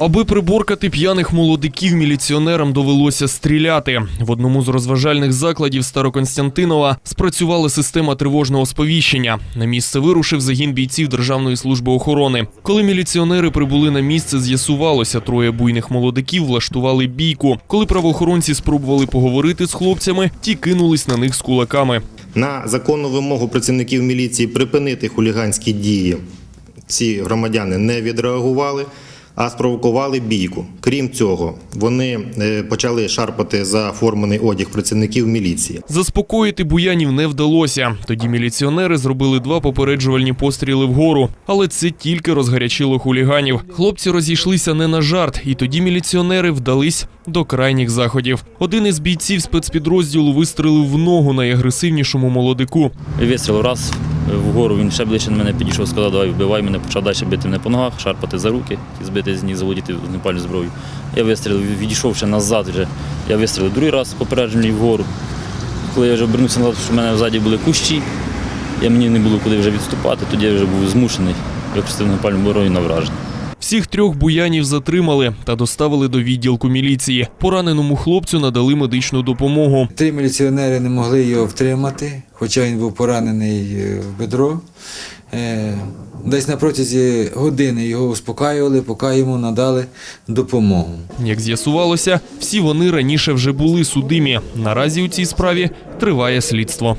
Аби приборкати п'яних молодиків, міліціонерам довелося стріляти. В одному з розважальних закладів Староконстянтинова спрацювала система тривожного сповіщення. На місце вирушив загін бійців Державної служби охорони. Коли міліціонери прибули на місце, з'ясувалося, троє буйних молодиків влаштували бійку. Коли правоохоронці спробували поговорити з хлопцями, ті кинулись на них з кулаками. На законну вимогу працівників міліції припинити хуліганські дії ці громадяни не відреагували, а спровокували бійку. Крім цього, вони е, почали шарпати за формений одяг працівників міліції. Заспокоїти буянів не вдалося. Тоді міліціонери зробили два попереджувальні постріли вгору, але це тільки розгарячило хуліганів. Хлопці розійшлися не на жарт, і тоді міліціонери вдались до крайніх заходів. Один із бійців спецпідрозділу вистрелив в ногу найагресивнішому молодику. Вистріл раз вгору, він ще ближче на мене підійшов, сказав, давай вбивай мене, почав далі бити мене по ногах, шарпати за руки, і збити з ніг, заводити вогнепальну зброю. Я вистрілив, відійшов ще назад вже. Я вистрілив другий раз попереджений вгору. Коли я вже обернувся назад, що в мене ззаді були кущі, я мені не було куди вже відступати, тоді я вже був змушений використати вогнепальну зброю на враження. Всіх трьох буянів затримали та доставили до відділку міліції. Пораненому хлопцю надали медичну допомогу. Три міліціонери не могли його втримати, хоча він був поранений е, в бедро. Е, Десь на протязі години його успокаювали, поки йому надали допомогу. Як з'ясувалося, всі вони раніше вже були судимі. Наразі у цій справі триває слідство.